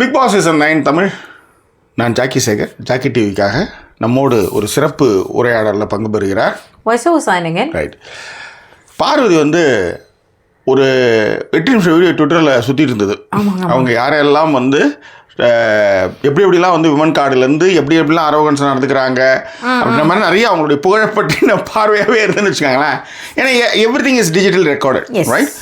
Bigg Boss season nine Tamil. நான் Jackie Sekar Jackie டிவிக்காக நம்மோடு ஒரு சிறப்பு உரையாடலில் பங்கு பெறுகிறார். ரைட் பார்வதி வந்து ஒரு எட்டு நிமிஷம் வீடியோ ட்விட்டரில் சுற்றிட்டு இருந்தது. அவங்க யாரெல்லாம் வந்து எப்படி எப்படிலாம் வந்து விமன் கார்டுலேருந்து எப்படி எப்படிலாம் அரோகன்ஸ் நடந்துக்கிறாங்க அப்படின்ற மாதிரி நிறைய அவங்களுடைய புகழப்பட்டின பார்வையாகவே இருந்துன்னு வச்சுக்கோங்களேன். ஏன்னா everything is digital recorded Yes. Right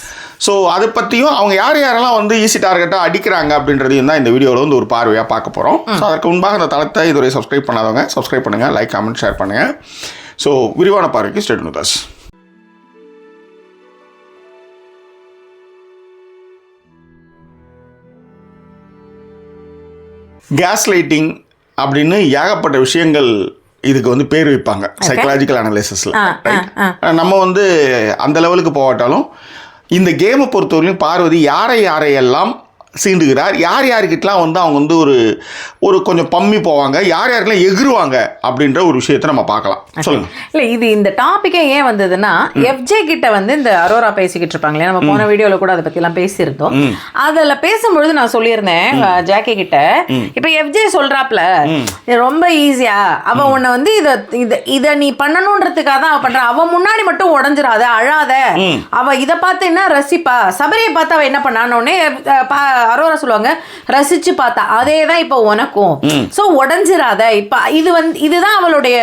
so அதை பற்றியும் அவங்க யார் யாரெல்லாம் வந்து ஈஸி டார்கெட்டாக அடிக்கிறாங்க அப்படின்றதையும் தான் இந்த வீடியோவில் வந்து ஒரு பார்வையாக பார்க்க போகிறோம் ஸோ அதற்கு முன்பாக அந்த தளத்தை இதுவரை சப்ஸ்கிரைப் பண்ணாதவங்க சப்ஸ்கிரைப் பண்ணுங்கள் லைக் கமெண்ட் ஷேர் பண்ணுங்கள் ஸோ விரிவான பார்வைக்கு state with us gaslighting அப்படின்னு ஏகப்பட்ட விஷயங்கள் இதுக்கு வந்து பேர் வைப்பாங்க. சைக்கலாஜிக்கல் அனலைசிஸில். நம்ம வந்து அந்த லெவலுக்கு போகாட்டாலும் இந்த கேமை பொறுத்தவரையும் பார்வதி யாரை யாரையெல்லாம் சீண்டுகிறார். யார் யாருக்கிட்டலாம் வந்து அவங்க வந்து ஒரு ஒரு கொஞ்சம் பம்மி போவாங்க யார் யாருக்கெல்லாம் எகிருவாங்க அப்படின்ற ஒரு விஷயத்தை நம்ம பார்க்கலாம். சொல்லுங்க. இல்ல இது இந்த டாபிக்கே ஏன் வந்ததுன்னா எஃப்ஜே கிட்ட வந்து இந்த அரோரா பேசிக்கிட்டு இருப்பாங்களே நம்ம போன வீடியோல கூட அதை பத்தி எல்லாம் பேசியிருந்தோம் அதுல பேசும்பொழுது நான் சொல்லியிருந்தேன் ஜாக்கி கிட்ட. இப்ப எஃப்ஜே சொல்றாப்ல இது ரொம்ப ஈஸியா அவ உன்னை வந்து இத இத இத நீ பண்ணணுன்றதுக்காக தான் அவ பண்றா. அவ முன்னாடி மட்டும் உடஞ்சிராத அழாத. அவ இத பார்த்து என்ன ரசிப்பா? சபரியை பார்த்து அவ என்ன பண்ணானோடனே அரோரா சொல்லுவாங்க ரசிச்சு பார்த்தா அதே தான் இப்போ உனக்கும். சோ உடஞ்சிராத இப்ப இது வந்து இதுதான் அவளுடைய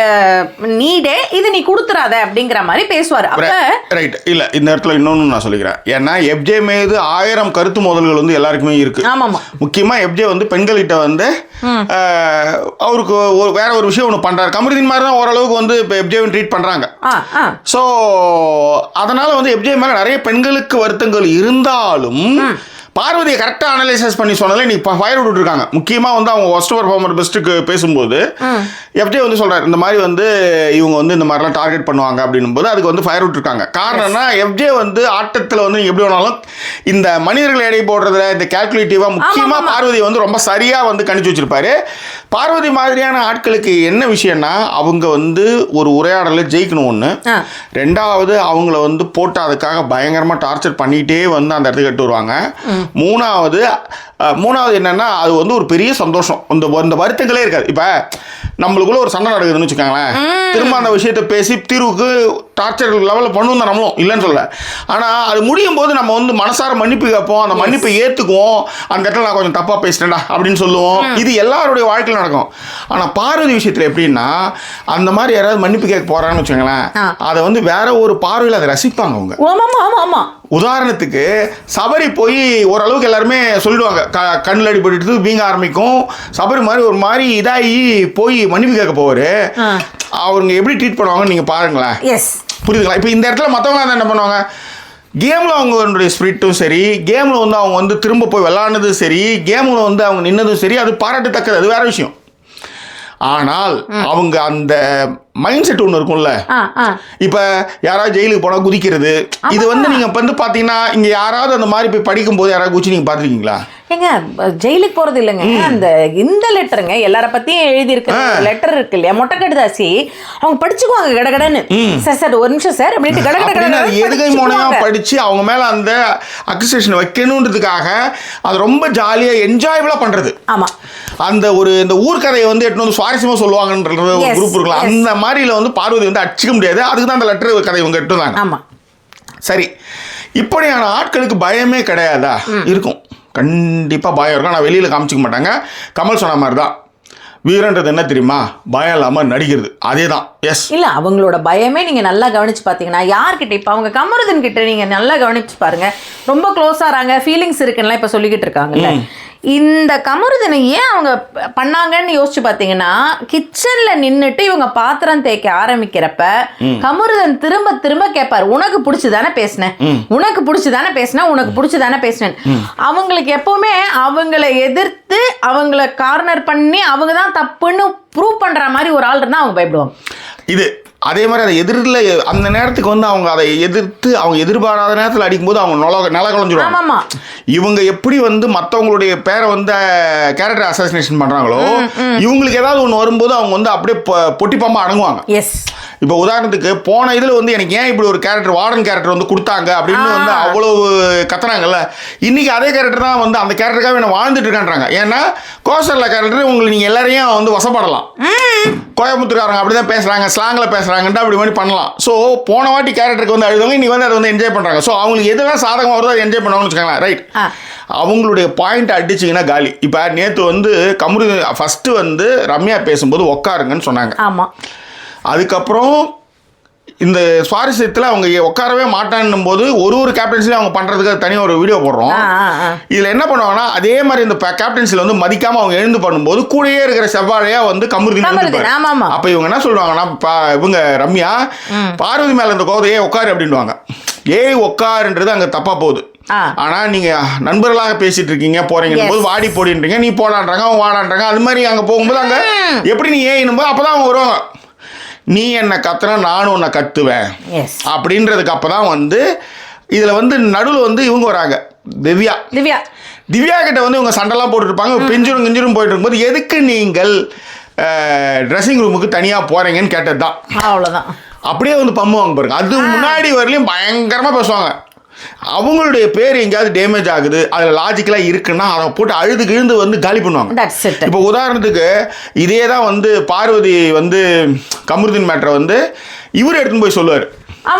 நீடே இது நீ கொடுத்துறாத அப்படிங்கிற மாதிரி பேசுவாரு. அப்ப ரைட் இல்ல இந்த இடத்துல இன்னொன்னு நான் சொல்லிக்கிறேன். ஏன்னா எப்ஜே மீது ஆயிரம் கருத்து மோதல்கள் வந்து எல்லாருக்குமே இருக்கு. ஆமாமா. முக்கியமா எப்ஜே வந்து பெண்கள்கிட்ட வந்து அவருக்கு ஒரு வேற ஒரு விஷயம் ஒன்று பண்றாரு. கமருதீன் மாதிரி தான் ஓரளவுக்கு வந்து இப்போ எப்ஜேவை ட்ரீட் ஆ ஸோ அதனால வந்து எப்ஜே மேல நிறைய பெண்களுக்கு வருத்தங்கள் இருந்தாலும் பார்வதியை கரெக்டாக அனலைசஸ் பண்ணி சொன்னதில் இப்போ ஃபயர் விட்டுருக்காங்க. முக்கியமாக வந்து அவங்க ஒஸ்ட் பர்ஃபார்மர் பெஸ்ட்டுக்கு பேசும்போது எஃப்ஜே வந்து சொல்கிறார் இந்த மாதிரி வந்து இவங்க வந்து இந்த மாதிரிலாம் டார்கெட் பண்ணுவாங்க அப்படின்னும் போது அதுக்கு வந்து ஃபயர் விட்டுருக்காங்க. காரணம்னா எஃப்ஜே வந்து ஆட்டத்தில் வந்து நீங்க எப்படி வேணாலும் இந்த மனிதர்களை எடை போடுறதுல இந்த கால்குலேட்டிவாக முக்கியமாக பார்வதியை வந்து ரொம்ப சரியாக வந்து கணிச்சு வச்சிருப்பாரு. பார்வதி மாதிரியான ஆட்களுக்கு என்ன விஷயம்னா அவங்க வந்து ஒரு உரையாடலை ஜெயிக்கணும் ஒன்று. ரெண்டாவது அவங்கள வந்து போட்டு அதுக்காக பயங்கரமாக டார்ச்சர் பண்ணிகிட்டே வந்து அந்த இடத்துக்கு எட்டு வருவாங்க. மூணாவது மூணாவது என்னன்னா அது வந்து ஒரு பெரிய சந்தோஷம். இந்த இந்த வருத்தங்களே இருக்காது. இப்போ நம்மளுக்குள்ள ஒரு சண்டை நடக்குதுன்னு வச்சுக்கோங்களேன். திரும்ப அந்த விஷயத்தை பேசி தீர்வுக்கு டார்ச்சர் லெவலில் பண்ணுவோம் தான் நம்மளும் இல்லைன்னு சொல்ல ஆனால் அது முடியும் போது நம்ம வந்து மனசார மன்னிப்பு கேட்போம் அந்த மன்னிப்பை ஏற்றுக்குவோம் அந்த இடத்துல நான் கொஞ்சம் தப்பாக பேசிட்டேன்டா அப்படின்னு சொல்லுவோம். இது எல்லாருடைய வாழ்க்கையில் நடக்கும். ஆனால் பார்வதி விஷயத்தில் எப்படின்னா அந்த மாதிரி யாராவது மன்னிப்பு கேட்க போகிறான்னு வச்சுக்கோங்களேன். அதை வந்து வேற ஒரு பார்வையில் அதை ரசிப்பாங்க அவங்க. ஆமாமா ஆமா ஆமா. உதாரணத்துக்கு சபரி போய் ஓரளவுக்கு எல்லாருமே சொல்லிடுவாங்க க கண்ணில் அடிபட்டு வீங்க ஆரம்பிக்கும். சபரி மாதிரி ஒரு மாதிரி இதாகி போய் மன்னிப்பு கேட்க போவார். அவங்க எப்படி ட்ரீட் பண்ணுவாங்கன்னு நீங்கள் பாருங்களேன். எஸ் புரியுதுங்களா? இப்போ இந்த இடத்துல மற்றவங்க என்ன பண்ணுவாங்க? கேமில் அவங்களுடைய ஸ்பிரிட்டும் சரி கேமில் வந்து அவங்க வந்து திரும்ப போய் விளாண்டதும் சரி கேமில் வந்து அவங்க நின்னதும் சரி அது பாராட்டத்தக்கது அது வேற விஷயம். ஆனால் அவங்க அந்த மைண்ட் செட் ஒன்று இருக்கும்ல இப்போ யாராவது ஜெயிலுக்கு போனால் குதிக்கிறது இது வந்து நீங்கள் வந்து பார்த்தீங்கன்னா இங்கே யாராவது அந்த மாதிரி போய் படிக்கும்போது யாராவது குச்சி நீங்கள் பார்த்துருக்கீங்களா ஏங்க ஜெயிலுக்கு போறது இல்லைங்க. அந்த இந்த லெட்டருங்க எல்லார பத்தியும் எழுதி இருக்கிற லெட்டர் இருக்கு இல்லையா? மொட்டை கடுதாசி அவங்க படிச்சுக்குவாங்க கடகடன்னு. சார் சார் ஒரு நிமிஷம் சார் அப்படின்ட்டு கடகட எதுகை மூலமாக படித்து அவங்க மேலே அந்த அக்யூசேஷன் வைக்கணுன்றதுக்காக அது ரொம்ப ஜாலியாக என்ஜாயபிளாக பண்ணுறது ஆமா. அந்த ஒரு இந்த ஊர்க்கதையை வந்து எட்டு வந்து சுவாரஸ்யமாக சொல்லுவாங்கன்றது ஒரு குரூப் இருக்கலாம். அந்த மாதிரில வந்து பார்வதி வந்து அடிச்சிக்க முடியாது. அதுக்கு தான் அந்த லெட்டர் கதை இவங்க எட்டு வந்தாங்க ஆமா. சரி. இப்படியான ஆட்களுக்கு பயமே கிடையாதா? இருக்கும். கண்டிப்பாக பயம் இருக்கும். ஆனால் வெளியில் காமிச்சிக்க மாட்டாங்க. கமல் சொன்ன மாதிரி தான் வீரன்றது என்ன தெரியுமா? பயம் இல்லாமல் நடிக்கிறது. அதே தான் எஸ் இல்ல அவங்களோட பயமே நீங்க நல்லா கவனிச்சு பாத்தீங்கன்னா யார்கிட்ட இப்ப அவங்க கமருதன் கிட்ட நீங்க நல்லா கவனிச்சு பாருங்க. ரொம்ப க்ளோஸ் ஆறாங்க ஃபீலிங்ஸ் இருக்குன்னு இப்ப சொல்லிக்கிட்டு இருக்காங்கல்ல. இந்த கமருதனை ஏன் அவங்க பண்ணாங்கன்னு யோசிச்சு பாத்தீங்கன்னா கிச்சன்ல நின்னுட்டு இவங்க பாத்திரம் தேய்க்க ஆரம்பிக்கிறப்ப கமருதன் திரும்ப திரும்ப கேட்பாரு உனக்கு பிடிச்சுதானே பேசினேன்? உனக்கு பிடிச்சுதானே பேசினேன்? உனக்கு பிடிச்சுதானே பேசினேன்? அவங்களுக்கு எப்பவுமே அவங்கள எதிர்த்து அவங்கள கார்னர் பண்ணி அவங்க தான் தப்புன்னு ப்ரூவ் பண்ற மாதிரி ஒரு ஆள் இருந்தா அவங்க பயப்படுவாங்க. இது அதே மாதிரி அதை எதிரில் அந்த நேரத்துக்கு வந்து அவங்க அதை எதிர்த்து அவங்க எதிர்பாராத நேரத்தில் அடிக்கும்போது அவங்க நொல நில குழஞ்சிருவாங்க ஆமாமா. இவங்க எப்படி வந்து மற்றவங்களுடைய பேரை வந்து கேரக்டர் அசாசினேஷன் பண்ணுறாங்களோ இவங்களுக்கு ஏதாவது ஒன்று வரும்போது அவங்க வந்து அப்படியே பொ- பொட்டி பாம்பா அடங்குவாங்க. எஸ் இப்போ உதாரணத்துக்கு போன இதில் வந்து எனக்கு ஏன் இப்படி ஒரு கேரக்டர் வார்டன் கேரக்டர் வந்து கொடுத்தாங்க அப்படின்னு வந்து அவ்வளவு கத்துறாங்கல்ல இன்னைக்கு அதே கேரக்டர் தான் வந்து அந்த கேரக்டருக்காக என்ன வாழ்ந்துட்டு இருக்கான்றாங்க. ஏன்னா கோசர்ல கேரக்டர் உங்களுக்கு நீங்கள் எல்லாரையும் வந்து வசப்படலாம். கோயம்புத்தூர்காரங்க அப்படி தான் பேசுகிறாங்க ஸ்லாங்கில் பேசுகிறாங்கன்ட்டு அப்படி மாதிரி பண்ணலாம். ஸோ போன வாட்டி கேரக்டருக்கு வந்து அழுதவங்க இன்னைக்கு வந்து அதை வந்து என்ஜாய் பண்ணுறாங்க ஸோ அவங்களுக்கு எதுவும் சாதகம் வருதோ அதை என்ஜாய் பண்ணுவாங்கன்னு வச்சுக்கோங்களேன். ரைட். அவங்களுடைய பாயிண்ட் அடிச்சிங்கன்னா காலி. இப்போ நேற்று வந்து கமுரு ஃபஸ்ட்டு வந்து ரம்யா பேசும்போது உட்காருங்கன்னு சொன்னாங்க. ஆமா. அதுக்கப்புறம் இந்த சுவாரஸ்யத்தில் அவங்க உட்காரவே மாட்டான்னும் போது ஒரு ஒரு கேப்டன்சிலையும் அவங்க பண்ணுறதுக்கு தனியாக ஒரு வீடியோ போடுறோம். இதில் என்ன பண்ணுவாங்கன்னா அதே மாதிரி இந்த கேப்டன்சியில் வந்து மதிக்காம அவங்க எழுந்து பண்ணும்போது கூடயே இருக்கிற செவ்வாழையா வந்து ஆமா. அப்ப இவங்க என்ன சொல்லுவாங்கன்னா இவங்க ரம்யா பார்வதி மேல இந்த கோதை ஏய் உட்காரு அப்படின்வாங்க ஏய் உட்காருன்றது அங்க தப்பா போகுது ஆ. ஆனா நீங்க நண்பர்களாக பேசிட்டு இருக்கீங்க போறீங்க. போது வாடி போடின்றீங்க நீ போடான்றாங்க அவங்க வாடான்றாங்க அது மாதிரி அங்க போகும்போது அங்க எப்படி நீ ஏன் போது அப்பதான் அவங்க வருவாங்க நீ என்ன கத்துனா நானும் உன்னை கத்துவேன். அப்படின்றதுக்கு அப்பதான் வந்து இதுல வந்து நடுவில் வந்து இவங்க வராங்க. திவ்யா. திவ்யா. திவ்யா கிட்ட வந்து இவங்க சண்டைலாம் போட்டுருப்பாங்க பெஞ்சிரும் கிஞ்சிரும் போயிட்டு இருக்கும்போது எதுக்கு நீங்கள் ட்ரெஸ்ஸிங் ரூமுக்கு தனியாக போறீங்கன்னு கேட்டது தான் அவ்வளவுதான். அப்படியே வந்து பம்முவாங்க பாருங்க. அது முன்னாடி வரலையும் பயங்கரமாக பேசுவாங்க. அவங்களுடைய பேர் எங்கேயாவது டேமேஜ் ஆகுது அதில் லாஜிக்கலாக இருக்குன்னா அதை போட்டு அழுது கிழுந்து வந்து காலி பண்ணுவாங்க. இப்போ உதாரணத்துக்கு இதே தான் வந்து பார்வதி வந்து கமருதீன் மேட்ரை வந்து இவர் எடுத்துன்னு போய் சொல்லுவார்.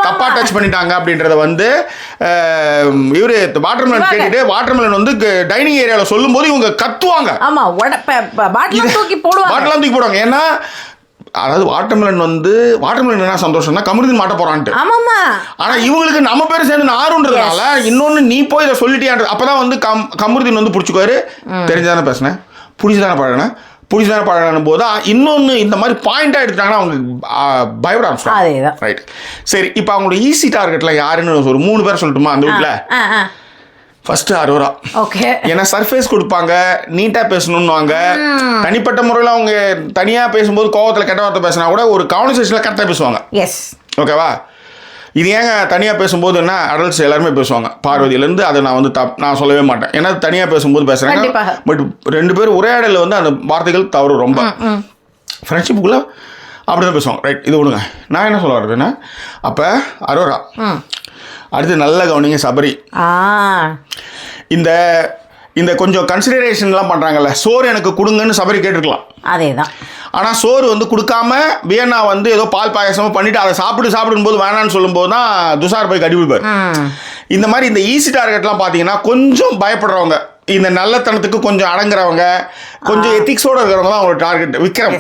தப்பா. டச் பண்ணிட்டாங்க அப்படின்றத வந்து இவர் வாட்டர்மெலன். கேட்டுட்டு வாட்டர்மெலன் வந்து டைனிங் ஏரியாவில் சொல்லும்போது இவங்க கத்துவாங்க. ஆமா உட பாட்டில் தூக்கி போடுவாங்க. தூக்கி போடுவாங்க. ஏன்னா அதாவது வாட்டர்மெலன் வந்து வாட்டர்மெலன் என்ன சந்தோஷம்னா கமருதீன் மாட்ட போறான்ட்டு. ஆமாமா ஆனா இவங்களுக்கு நம்ம பேர் சேர்ந்து நாருன்றதுனால இன்னொன்னு நீ போய் இதை சொல்லிட்டியான்றது அப்பதான் வந்து கம் கமருதீன் வந்து பிடிச்சிக்குவாரு. தெரிஞ்சுதானே பேசினேன்? பிடிச்சதானே பழகினேன்? பிடிச்சதானே பழகின போது இன்னொன்னு இந்த மாதிரி பாயிண்டா எடுத்துட்டாங்கன்னா அவங்க பயப்பட ஆரம்பிச்சிட்டாங்க ரைட் சரி இப்போ அவங்களோட ஈஸி டார்கெட்ல யாருன்னு ஒரு மூணு பேர் சொல்லட்டுமா அந்த வீட்டில் ஃபர்ஸ்ட் அரோரா ஓகே ஏன்னா சர்ஃபேஸ் கொடுப்பாங்க நீட்டாக பேசணும்னுவாங்க. தனிப்பட்ட முறையில் அவங்க தனியாக பேசும்போது கோவத்தில் கெட்ட வார்த்தை பேசினா கூட ஒரு கான்வர்சேஷனில் கரெக்டாக பேசுவாங்க. எஸ் ஓகேவா இது ஏங்க தனியாக பேசும்போது என்ன? அடல்ட்ஸ் எல்லாருமே பேசுவாங்க. பார்வதியிலேருந்து அதை நான் வந்து தப் நான் சொல்லவே மாட்டேன். ஏன்னா தனியாக பேசும்போது பேசுகிறாங்க. பட் ரெண்டு பேரும் உரையாடலில் வந்து அந்த வார்த்தைகள் தவறு ரொம்ப. ஃப்ரெண்ட்ஷிப்புக்குள்ளே அப்படி தான் பேசுவாங்க. ரைட் இது விடுங்க நான் என்ன சொல்ல வர்றதுன்னா அப்போ அரோரா அடுத்து நல்ல கவனிங்க சபரி. இந்த இந்த கொஞ்சம் கன்சிடரேஷன்லாம் பண்ணுறாங்கல்ல சோறு எனக்கு கொடுங்கன்னு சபரி கேட்டிருக்கலாம். அதேதான். ஆனால் சோறு வந்து கொடுக்காம வியன்னா வந்து ஏதோ பால் பாயசமும் பண்ணிட்டு அதை சாப்பிடு சாப்பிடும் போது வேணான்னு சொல்லும்போது தான் துஷார் போய் கடிபிடிப்பார். இந்த மாதிரி இந்த ஈஸி டார்கெட்லாம் பார்த்தீங்கன்னா கொஞ்சம் பயப்படுறவங்க இந்த நல்லத்தனத்துக்கு கொஞ்சம் அடங்குறவங்க கொஞ்சம் எத்திக்ஸோட இருக்கிறவங்க தான் அவங்களோட டார்கெட் விக்ரம்.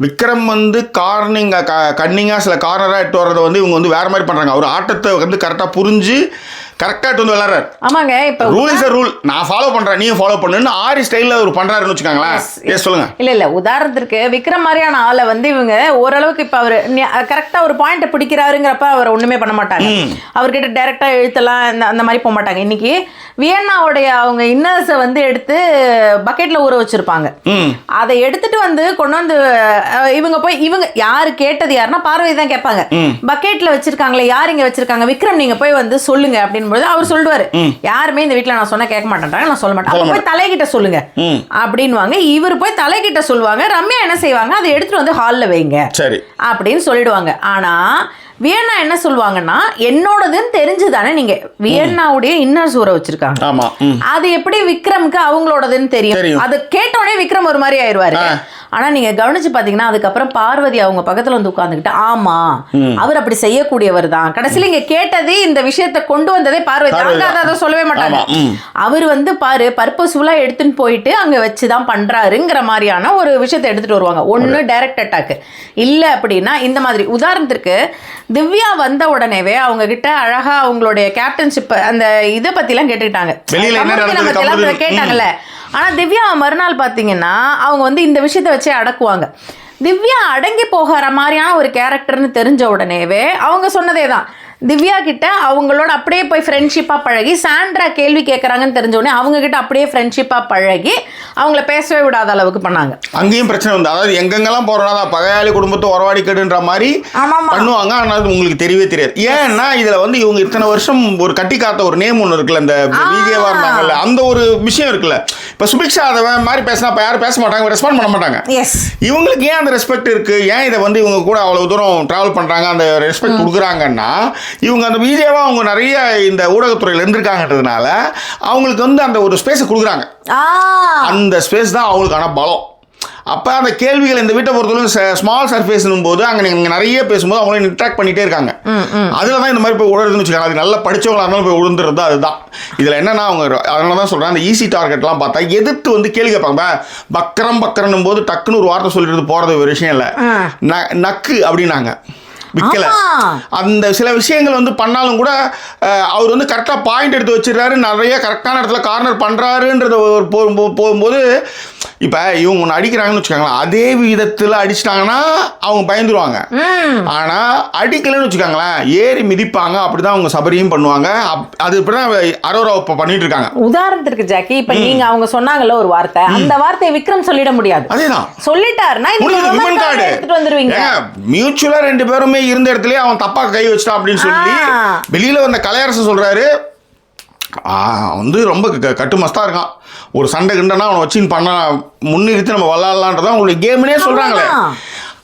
விக்ரம் வந்து கார்னிங் கன்னிங்காக சில கார்னராக எட்டு வர்றதை வந்து இவங்க வந்து வேற மாதிரி பண்ணுறாங்க அவர் ஆட்டத்தை வந்து கரெக்டாக புரிஞ்சு கரெக்டாக வந்து விளாட்றாரு ஆமாங்க இப்ப ரூல் இஸ் ரூல் நான் ஃபாலோ பண்றேன் நீயும் ஃபாலோ பண்ணுன்னு ஆரி ஸ்டைல்ல அவர் பண்றாருன்னு வச்சுக்கோங்களேன். எஸ் சொல்லுங்க. இல்ல இல்ல உதாரணத்திற்கு விக்ரம் மாதிரியான ஆளை வந்து இவங்க ஓரளவுக்கு இப்ப அவரு கரெக்டா ஒரு பாயிண்ட பிடிக்கிறாருங்கிறப்ப அவர் ஒண்ணுமே பண்ண மாட்டாங்க. அவர்கிட்ட டைரக்டா எழுத்தலாம் இந்த அந்த மாதிரி போக மாட்டாங்க. இன்னைக்கு வியன்னாவுடைய அவங்க இன்னர்ஸை வந்து எடுத்து பக்கெட்ல ஊற வச்சிருப்பாங்க. அதை எடுத்துட்டு வந்து கொண்டு வந்து இவங்க போய் இவங்க யாரு கேட்டது யாருன்னா பார்வதி தான் கேட்பாங்க. பக்கெட்ல வச்சிருக்காங்களே யார் இங்க வச்சிருக்காங்க? விக்ரம் நீங்க போய் வந்து சொல்லுங்க அப்படின்போது அவர் சொல்லுவாரு யாருமே இந்த வீட்ல நான் சொன்னா கேட்க மாட்டேன்றாங்க நான் சொல்ல மாட்டேன். போய் தலைகிட்ட சொல்லுங்க. அப்படின்வாங்க இவர் போய் தலைகிட்ட சொல்லுவாங்க ரம்யா என்ன செய்வாங்க அதை எடுத்துட்டு வந்து ஹால்ல வைங்க சரி. அப்படின்னு சொல்லிடுவாங்க. ஆனா வியன்னா என்ன சொல்லுவாங்கன்னா என்னோடதுன்னு தெரிஞ்சு தானே நீங்க வியன்னாவுடைய இன்னர்ஸ் ஊற வச்சிருக்காங்க. அது எப்படி விக்ரம்க்கு அவங்களோடதுன்னு தெரியும். அது கேட்டோடனே விக்ரம் ஒரு மாதிரி ஆயிருவாரு ஆ. ஆனா நீங்க கவனிச்சு பாத்தீங்கன்னா அதுக்கப்புறம் பார்வதி அவங்க பக்கத்துல வந்து உட்கார்ந்துகிட்டு ஆமா அவர் அப்படி செய்யக்கூடியவர் தான். கடைசியில இங்க கேட்டதே இந்த விஷயத்தை கொண்டு வந்ததே பார்வதி. அங்க அதை- சொல்லவே மாட்டாங்க. அவர் வந்து பாரு பர்பஸ்ஃபுல்லா எடுத்துன்னு போயிட்டு அங்க வச்சுதான் பண்றாருங்கிற மாதிரியான ஒரு விஷயத்தை எடுத்துட்டு வருவாங்க. ஒண்ணு டைரக்ட் அட்டாக் இல்ல அப்படின்னா இந்த மாதிரி. உதாரணத்திற்கு திவ்யா வந்த உடனேவே அவங்க கிட்ட அழகா அவங்களுடைய கேப்டன்ஷிப் அந்த இதை பத்தி எல்லாம் கேட்டுக்கிட்டாங்க கேட்டாங்கல்ல ஆனால் திவ்யா மறுநாள் பார்த்தீங்கன்னா அவங்க வந்து இந்த விஷயத்தை வச்சே அடக்குவாங்க. திவ்யா அடங்கி போகிற மாதிரியான ஒரு கேரக்டர்னு தெரிஞ்ச உடனேவே அவங்க சொன்னதே தான் திவ்யா கிட்ட அவங்களோட அப்படியே போய் ஃப்ரெண்ட்ஷிப்பாக பழகி சாண்ட்ரா கேள்வி கேட்குறாங்கன்னு தெரிஞ்ச உடனே அவங்க கிட்ட அப்படியே ஃப்ரெண்ட்ஷிப்பாக பழகி அவங்கள பேசவே விடாத அளவுக்கு பண்ணாங்க. அங்கேயும் பிரச்சனை வந்து அதாவது எங்கெங்கெல்லாம் போறோம்னா பகையாளி குடும்பத்தை உறவாடி கெடுன்ற மாதிரி. பண்ணுவாங்க. ஆனால் உங்களுக்கு தெரியவே தெரியாது. ஏன்னா இதுல வந்து இவங்க இத்தனை வருஷம் ஒரு கட்டி காத்த ஒரு நேம் ஒன்று இருக்குல்ல இந்த விஜயவா இருந்தாங்கல்ல அந்த ஒரு விஷயம் இருக்குல்ல. இப்ப சுபிக்ஷா அதை மாதிரி பேசினா இப்ப யாரும் பேச மாட்டாங்க ரெஸ்பாண்ட் பண்ண மாட்டாங்க. எஸ் இவங்களுக்கு ஏன் அந்த ரெஸ்பெக்ட் இருக்கு? ஏன் இதை வந்து இவங்க கூட அவ்வளவு தூரம் டிராவல் பண்றாங்க? அந்த ரெஸ்பெக்ட் கொடுக்குறாங்கன்னா இவங்க அந்த விஜயவா அவங்க நிறைய இந்த ஊடகத்துறையில இருந்திருக்காங்கன்றதுனால அவங்களுக்கு வந்து அந்த ஒரு ஸ்பேஸை கொடுக்குறாங்க. அந்த ஸ்பேஸ் தான் அவங்களுக்கான பலம். அப்போ அந்த கேள்விகள் இந்த வீட்டை பொறுத்தவரைக்கும் ஸ்மால் சர்ஃபேஸ்னும் போது அங்கே நீங்கள் நிறைய பேசும்போது அவங்களும் இன்ட்ராக்ட் பண்ணிட்டே இருக்காங்க. அதில் தான் இந்த மாதிரி போய் உழுதுன்னு வச்சுக்காங்க. அது நல்லா படிச்சவங்களா இருந்தாலும் போய் உழுந்துறது அதுதான். இதில் என்னன்னா அவங்க அதனால தான் சொல்கிறேன் அந்த ஈஸி டார்கெட்லாம் பார்த்தா எதிர்த்து வந்து கேள்வி கேட்பாங்க. பக்கரம் பக்கரன்னும் போது டக்குன்னு ஒரு வார்த்தை சொல்லிட்டு போகிறது ஒரு விஷயம் இல்லை. ந- நக்கு அப்படின்னாங்க. விற்கல. அந்த சில விஷயங்கள் வந்து பண்ணாலும் கூட அவர் வந்து கரெக்டாக பாயிண்ட் எடுத்து வச்சிடுறாரு நிறைய கரெக்டான இடத்துல கார்னர் பண்ணுறாருன்றத போகும்போது இப்போ இவங்க ஒன்று அடிக்கிறாங்கன்னு வச்சுக்கோங்களேன் அதே விதத்தில் அடிச்சிட்டாங்கன்னா அவங்க பயந்துருவாங்க. ஆனால் அடிக்கலைன்னு வச்சுக்கோங்களேன் ஏறி மிதிப்பாங்க அப்படி தான் அவங்க சபரியும் பண்ணுவாங்க. அது இப்படி தான் அரோரா இப்போ பண்ணிட்டு இருக்காங்க. உதாரணத்திற்கு ஜாக்கி இப்ப நீங்க அவங்க சொன்னாங்கல்ல ஒரு வார்த்தை அந்த வார்த்தையை விக்ரம் சொல்லிட முடியாது. அதே தான் சொல்லிட்டாருன்னா எடுத்துட்டு வந்துருவீங்க. மியூச்சுவலா ரெண்டு பேருமே இருந்த இடத்துலயே அவன் தப்பா கை வச்சிட்டான் அப்படின்னு சொல்லி. வெளியில வந்த கலையரசு சொல்றாரு ஆ, வந்து ரொம்ப க- கட்டுமஸ்தா இருக்கான். ஒரு சண்டை கிண்டனா அவனை வச்சு பண்ண முன்னிறுத்தி நம்ம விளாட்லான்றதான் அவங்களுடைய கேம்னே சொல்றாங்களே. ஆமாம்.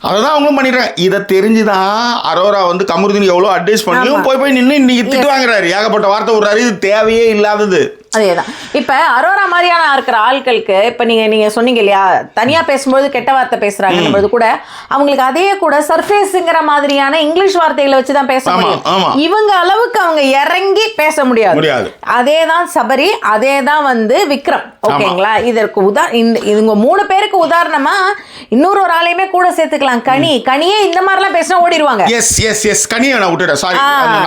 அதை தான் அவங்களும் பண்ணிடுறாங்க. இதை தெரிஞ்சுதான் அரோரா வந்து கமருதீன் எவ்வளோ அட்வைஸ் பண்ணியும். போய் போய் நின்று இன்னைக்கு திட்டு வாங்குறாரு. ஏகப்பட்ட வார்த்தை விடுறாரு. இது தேவையே இல்லாதது. அதேதான். இப்ப அரோரா மாதிரியான இருக்கிற ஆட்களுக்கு இப்ப நீங்க நீங்க சொன்னீங்க இல்லையா தனியா பேசும்போது கெட்ட வார்த்தை பேசுறாங்கன்றது கூட அவங்களுக்கு அதே கூட சர்ஃபேஸ்ங்கிற மாதிரியான இங்கிலீஷ் வார்த்தைகளை வச்சு தான் பேச முடியும். இவங்க அளவுக்கு அவங்க இறங்கி பேச முடியாது. அதே தான் சபரி அதே தான் வந்து விக்ரம். ஓகேங்களா? இதற்கு உதா இந்த இவங்க மூணு பேருக்கு உதாரணமா இன்னொரு ஒரு ஆளையுமே கூட சேர்த்துக்கலாம். கனி கனியே இந்த மாதிரிலாம் பேசினா ஓடிடுவாங்க. எஸ் எஸ் எஸ் கனியை நான் விட்டுட்டேன். சாரி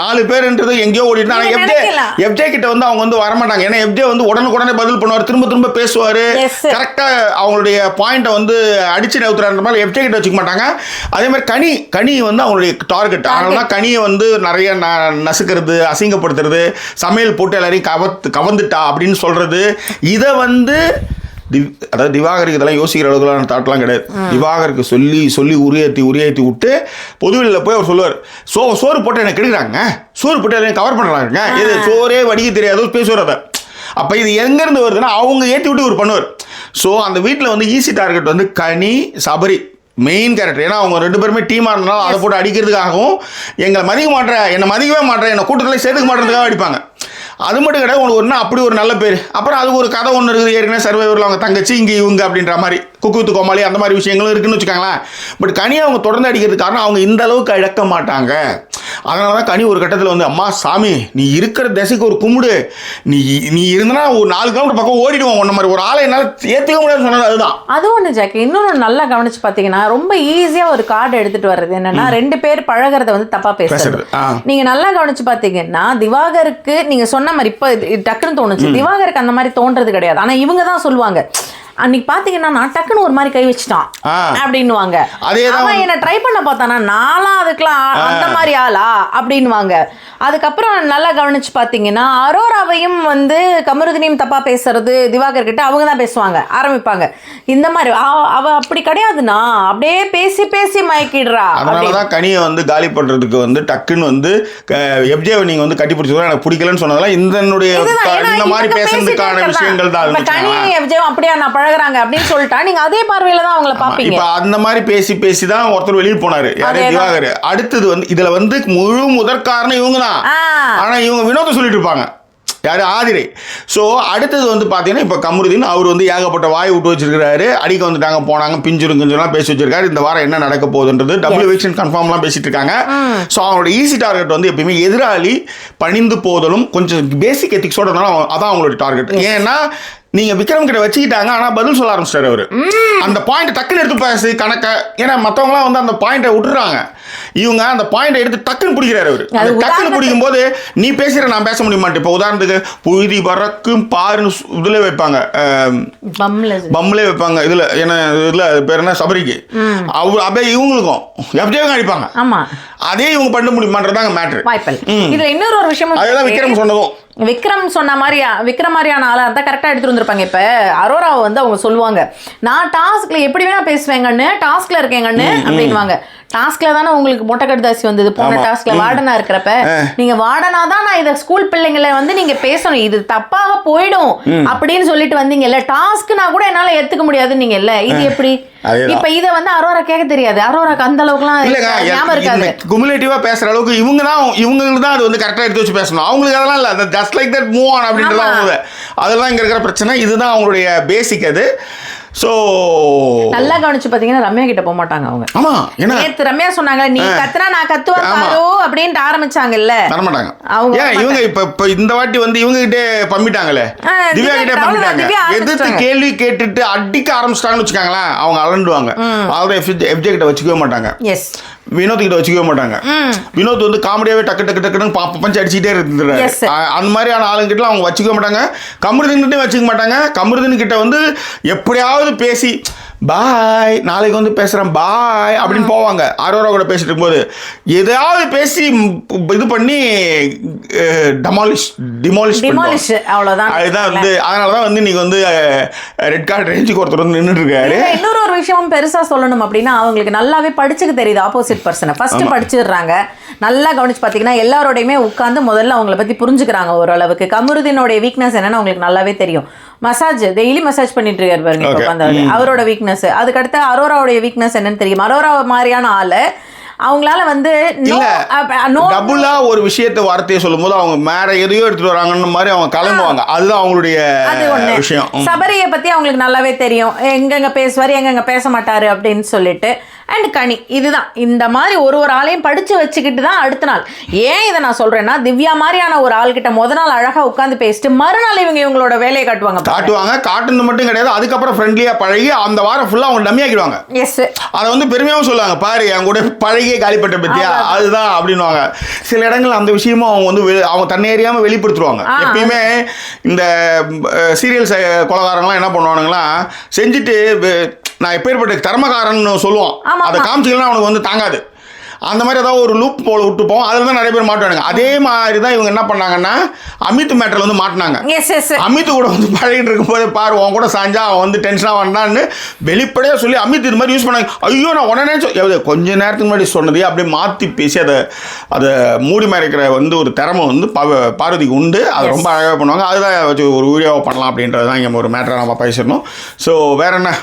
நாலு பேருன்றது எங்கேயோ நீங்க எஃப்ஜே. எஃப்ஜே கிட்ட வந்து அவங்க வந்து வரமாட்டாங்க. ஏன்னா எஃப்ஜே வந்து உடனுக்குடனே பதில் பண்ணுவார் திரும்ப திரும்ப பேசுவாரு. Yes. கரெக்டா அவங்களுடைய பாயிண்ட்டை வந்து அடிச்சு நவுத்துறான்ற மாதிரி எஃப்ஜே கிட்ட வச்சுக்க மாட்டாங்க. அதே மாதிரி கனி கனி வந்து அவங்களுடைய டார்கெட் அதனால தான் கனியை வந்து நிறைய ந- நசுக்கிறது அசிங்கப்படுத்துறது சமையல் போட்டு எல்லாரையும் கவத்து கவர்ந்துட்டா அப்படின்னு சொல்றது. இதை வந்து திவ் அதாவது திவாகருக்கு இதெல்லாம் யோசிக்கிற அளவுக்குலாம் தாட்லாம் கிடையாது. திவாகருக்கு சொல்லி சொல்லி உரியேற்றி உரியேற்றி விட்டு பொதுவெளியில் போய் அவர் சொல்லுவார் சோ சோறு போட்டு எனக்கு கெடுக்குறாங்க? சோறு போட்டு எனக்கு கவர் பண்ணுறாங்க இது சோறே வடிக்க தெரியாதோ பேசுவார் அதை. அப்போ இது எங்கேருந்து வருதுன்னா அவங்க ஏற்றி விட்டு இவர் பண்ணுவார். ஸோ அந்த வீட்டில் வந்து ஈஸி டார்கெட் வந்து கனி சபரி மெயின் கேரக்டர் ஏன்னா அவங்க ரெண்டு பேருமே டீமாக இருந்தாலும் அதை போட்டு அடிக்கிறதுக்காகவும் எங்களை மதிக்க மாட்டேற என்னை மதிக்கவே மாட்டேற என்னை கூட்டத்தில் சேர்த்துக்க மாட்டேறதுக்காக அடிப்பாங்க. அது மட்டும் கிடையாது உனக்கு ஒன்று அப்படி ஒரு நல்ல பேர். அப்புறம் அது ஒரு கதை ஒன்று இருக்குது ஏற்கனவே சர்வைவரில் அவங்க தங்கச்சி இங்கே இவங்க அப்படின்ற மாதிரி குக்கு வித்து கோமாளி அந்த மாதிரி விஷயங்களும் இருக்குன்னு வச்சுக்கோங்களேன். பட் கனியை அவங்க தொடர்ந்து அடிக்கிறதுக்கு காரணம் அவங்க இந்த அளவுக்கு இழக்க மாட்டாங்க. அதனால தான் கனி ஒரு கட்டத்தில் வந்து அம்மா சாமி நீ இருக்கிற திசைக்கு ஒரு கும்பிடு. நீ நீ இருந்தனா ஒரு நாலு கிலோமீட்டர் பக்கம் ஓடிடுவோம். உன்ன மாதிரி ஒரு ஆளை என்னால் ஏற்றுக்க முடியாதுன்னு சொன்னது அதுதான். அது ஒண்ணு ஜாக்கி. இன்னொன்னு நல்லா கவனிச்சு பாத்தீங்கன்னா ரொம்ப ஈஸியா ஒரு கார்டு எடுத்துட்டு வர்றது என்னன்னா ரெண்டு பேர் பழகுறத வந்து தப்பா பேசுறது. பேசுறது, ஆ. நீங்க நல்லா கவனிச்சு பாத்தீங்கன்னா திவாகருக்கு நீங்க சொன்ன மாதிரி இப்ப டக்குன்னு தோணுச்சு. திவாகருக்கு அந்த மாதிரி தோன்றது கிடையாது. ஆனா இவங்க தான் சொல்லுவாங்க அன்னைக்கு பாத்தீங்கன்னா நான் டக்குன்னு ஒரு மாதிரி கை வச்சுட்டான். அப்படின்னுவாங்க. அதேதான் அவன் என்ன ட்ரை பண்ண பார்த்தானா நாளா அதுக்கெல்லாம் அந்த மாதிரி ஆளா? அப்படின்னுவாங்க. அதுக்கப்புறம் நல்லா கவனிச்சு பார்த்தீங்கன்னா அரோராவையும் வந்து கமருதினியும் தப்பா பேசுறது திவாகர் கிட்ட அவங்க தான் பேசுவாங்க ஆரம்பிப்பாங்க. இந்த மாதிரி அவ- அப்படி கிடையாதுண்ணா. அப்படியே பேசி பேசி மயக்கிடுறா. அதனால. தான் கனியை வந்து காலி பண்ணுறதுக்கு வந்து டக்குன்னு வந்து எஃப்ஜேவை நீங்கள் வந்து கட்டி பிடிச்சதும் எனக்கு பிடிக்கலன்னு சொன்னதெல்லாம் இந்த மாதிரி பேசுறதுக்கான. விஷயங்கள் தான் கனி. எவ்ஜேவும் அப்படியா நான் பழகுறாங்க அப்படின்னு சொல்லிட்டா நீங்க அதே பார்வையில தான் அவங்கள பாப்பீங்க இப்ப அந்த மாதிரி பேசி பேசி தான் ஒருத்தர் வெளியே போனாரு. யாரு. திவாகர். அடுத்தது வந்து இதுல வந்து முழு முதற் காரணம் இவங்க தான். ஆனா இவங்க வினோதம் சொல்லிட்டு இருப்பாங்க. யாரு? ஆதிரை. ஸோ அடுத்தது வந்து பார்த்தீங்கன்னா இப்போ கமருதீன் அவர் வந்து ஏகப்பட்ட வாய் விட்டு வச்சிருக்காரு அடிக்க வந்துட்டாங்க போனாங்க பிஞ்சிரும் கிஞ்சிரும் பேசி வச்சிருக்காரு. இந்த வாரம் என்ன நடக்க போகுதுன்றது டபுள் வெக்ஷன் கன்ஃபார்ம்லாம் பேசிட்டு இருக்காங்க. ஸோ அவங்களோட ஈஸி டார்கெட் வந்து எப்பயுமே எதிராளி பணிந்து போதலும் கொஞ்சம் பேசிக் எத்திக்ஸோட இருந்தாலும் அதான் அவங்களோட டார்கெட் ஏன்னா நீங்க விக்ரம் கிட்ட வச்சுக்கிட்டாங்க ஆனா பதில் சொல்ல ஆரம்பிச்சிட்டாரு அவரு. அந்த பாயிண்ட் டக்குன்னு எடுத்து பேசு கணக்க. ஏன்னா மத்தவங்கலாம் வந்து அந்த பாயிண்ட்டை விட்டுறாங்க இவங்க அந்த பாயிண்ட்டை எடுத்து டக்குன்னு பிடிக்கிறாரு அவரு. டக்குன்னு பிடிக்கும் போது நீ பேசுற நான் பேச முடிய மாட்டேன். இப்போ உதாரணத்துக்கு புழுதி பறக்கும் பாருன்னு இதுல வைப்பாங்க பம்ல வைப்பாங்க. இதுல என்ன இதுல பேர் என்ன? சபரிக்கு. அவர் அப்படியே இவங்களுக்கும். எப்படியும் அடிப்பாங்க. ஆமா. அதே இவங்க பண்ண முடியுமான்றதாங்க மேட்ரு இதுல இன்னொரு ஒரு விஷயமும் அதுதான். விக்ரம் சொன்னதும். விக்ரம் சொன்ன மாதிரியா விக்ரம் மாதிரியான ஆளா இருந்தா கரெக்டா எடுத்துட்டு வந்திருப்பாங்க. இப்ப அரோராவை வந்து அவங்க சொல்லுவாங்க நான் டாஸ்க்ல எப்படி வேணா பேசுவேங்கன்னு டாஸ்க்ல இருக்கேங்கன்னு அப்படின்வாங்க டாஸ்க்ல தானே உங்களுக்கு மொட்டை கடுதாசி வந்தது. போன. டாஸ்க்ல வார்டனா இருக்கிறப்ப நீங்க வார்டனா தான் நான் இத ஸ்கூல் பிள்ளைங்களை வந்து நீங்க பேசணும். இது தப்பாக போயிடும் அப்படின்னு சொல்லிட்டு வந்தீங்கல்ல. டாஸ்க்னா கூட என்னால ஏத்துக்க முடியாதுன்னு நீங்கல்ல இது எப்படி. இப்ப இத வந்து அரோரா கேட்க தெரியாது. அரோராக்கு அந்த அளவுக்குலாம் இல்லைங்க ஞாபகம் இருக்காது. குமுலேட்டிவா பேசுற அளவுக்கு இவங்க தான் இவங்களுக்கு தான் அது வந்து கரெக்டா எடுத்து வச்சு பேசணும். அவங்களுக்கு அதெல்லாம் இல்ல. Just like that move on. அவங்க. அதெல்லாம் இங்க இருக்கிற பிரச்சனை. இதுதான் அவங்களுடைய பேசிக் அது. ஸோ நல்லா கவனிச்சு பாத்தீங்கன்னா ரம்யா கிட்ட போக மாட்டாங்க அவங்க. ஆமா என்ன நேத்து ரம்யா சொன்னாங்க நீ கத்துனா நான் கத்துவேன். பாரு அப்படின்ட்டு ஆரம்பிச்சாங்கல்ல. தரமாட்டாங்க. அவங்க ஏன் இவங்க இப்ப இப்ப இந்த வாட்டி வந்து இவங்க கிட்டே பம்பிட்டாங்களே திவ்யா கிட்டே பம்பிட்டாங்க. எதிர்த்து. கேள்வி கேட்டுட்டு அடிக்க ஆரம்பிச்சிட்டாங்கன்னு வச்சுக்காங்களேன் அவங்க அலண்டுவாங்க. அதாவது எஃப்ஜே கிட்ட வச்சுக்கவே மாட்டாங்க. எஸ் வினோத் கிட்ட வச்சுக்கவே மாட்டாங்க. வினோத் வந்து காமெடியாவே டக்கு டக்கு டக்குன்னு பஞ்சு அடிச்சுட்டே இருந்துறாரு அந்த மாதிரியான ஆளுங்கிட்ட அவங்க வச்சுக்க மாட்டாங்க. கமருதன் கிட்ட வச்சுக்க மாட்டாங்க. கமருதன் கிட்ட வந்து எப்படியாவது பேசி பாய் நாளைக்கு வந்து பேசுறேன். பாய் அப்படின்னு போவாங்க. அரோரா கூட பேசிட்டு இருக்கும்போது எதையாவது பேசி இது பண்ணி டெமாலிஷ் டிமாலிஷ் டிமாலிஷ் அவ்வளவுதான். அதுதான் வந்து அதனால தான் வந்து இன்னைக்கு வந்து ரெட் கார்டு ரேஞ்சுக்கு ஒருத்தர் வந்து நின்றுட்டு இருக்காரு. இன்னொரு ஒரு விஷயமும் பெருசா சொல்லணும் அப்படின்னா அவங்களுக்கு நல்லாவே படிச்சுக்க தெரியுது ஆப்போசிட் பர்சனை ஃபர்ஸ்ட் படிச்சிடுறாங்க. நல்லா கவனிச்சு பாத்தீங்கன்னா எல்லாரோடையுமே உட்கார்ந்து முதல்ல அவங்கள பத்தி புரிஞ்சுக்கிறாங்க ஓரளவுக்கு. கமருதீனோட வீக்னஸ் என்னன்னு அவங்களுக்கு நல்லாவே தெரியும். மசாஜ் டெய்லி மசாஜ் பண்ணிட்டு இருக்காரு பாருங்க அவரோட வீக்னஸ் அதுக்கடுத்து அரோராவுடைய வீக்னஸ் என்னன்னு தெரியும்? அரோரா மாதிரியான ஆளு அவங்களால வந்து டபுளா ஒரு விஷயத்தை வார்த்தையை சொல்லும்போது அவங்க மேல எதையோ எடுத்துட்டு வராங்கன்னு மாதிரி அவங்க கலங்குவாங்க. அதுதான் அவங்களுடைய விஷயம். சபரியை பத்தி அவங்களுக்கு நல்லாவே தெரியும். எங்கெங்க பேசுவாரு எங்கெங்க பேச மாட்டாரு அப்படின்னு சொல்லிட்டு. அண்ட் கனி இதுதான். இந்த மாதிரி ஒரு ஒரு ஆளையும் படிச்சு வச்சுக்கிட்டு தான் அடுத்த நாள். ஏன் இதை நான் சொல்றேன்னா திவ்யா மாதிரியான ஒரு ஆள்கிட்ட முத நாள் அழகா உட்காந்து பேசிட்டு மறுநாள் இவங்க இவங்களோட வேலையை காட்டுவாங்க காட்டுவாங்க. காட்டுனது மட்டும் கிடையாது அதுக்கப்புறம் ஃப்ரெண்ட்லியா பழகி அந்த வாரம் ஃபுல்லா அவங்க டம்மி ஆக்கிடுவாங்க. எஸ் அதை வந்து பெருமையாவும் சொல்லுவாங்க. பாரு என் கூட பழகிய காலிப்பட்ட பத்தியா அதுதான் அப்படின்னுவாங்க. சில இடங்கள் அந்த விஷயமும் அவங்க வந்து அவங்க தன்னை அறியாம வெளிப்படுத்துருவாங்க ஆ. எப்பயுமே இந்த சீரியல்ஸ் கொலகாரங்களாம் என்ன பண்ணுவானுங்களா செஞ்சுட்டு நான் எப்பேற்பட்ட தர்மகாரன்னு சொல்லுவான். ஆமா, அதை. காமிச்சிக்கலாம் அவனுக்கு வந்து தாங்காது. அந்த மாதிரி ஏதாவது ஒரு லூப் போல விட்டுப்போம் அதில் தான் நிறைய பேர் மாட்டுவானுங்க. அதே மாதிரி தான் இவங்க என்ன பண்ணாங்கன்னா அமித் மேட்டரில் வந்து மாட்டினாங்க. அமித் கூட வந்து பழகிட்டு இருக்கும்போது பாரு உன் கூட சாஞ்சா அவன் வந்து டென்ஷனாக வந்தான்னு வெளிப்படையாக சொல்லி அமித் இது மாதிரி யூஸ் பண்ணாங்க. ஐயோ நான் உடனே கொஞ்ச நேரத்துக்கு முன்னாடி சொன்னதையே அப்படியே மாற்றி பேசி அதை அதை மூடி மறைக்கிற வந்து ஒரு திறமை வந்து பார்வதிக்கு உண்டு. அது. ரொம்ப அழகாக பண்ணுவாங்க. அதுதான் வச்சு ஒரு வீடியோவை பண்ணலாம் அப்படின்றது தான் இங்கே ஒரு மேட்டரை நம்ம பேசிடணும். ஸோ வேற என்ன?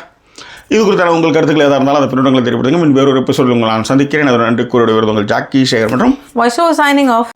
இது குறித்தான உங்கள் கருத்துக்கள் எதாக இருந்தாலும் அதை பின்னோட்டங்களை தெரியப்படுத்துங்க மின் வேறொரு எபிசோடு உங்களை நான் சந்திக்கிறேன். அது நன்றி கூறிய உங்கள் ஜாக்கி சேகர் மற்றும் வாய்ஸ் சைனிங் ஆஃப்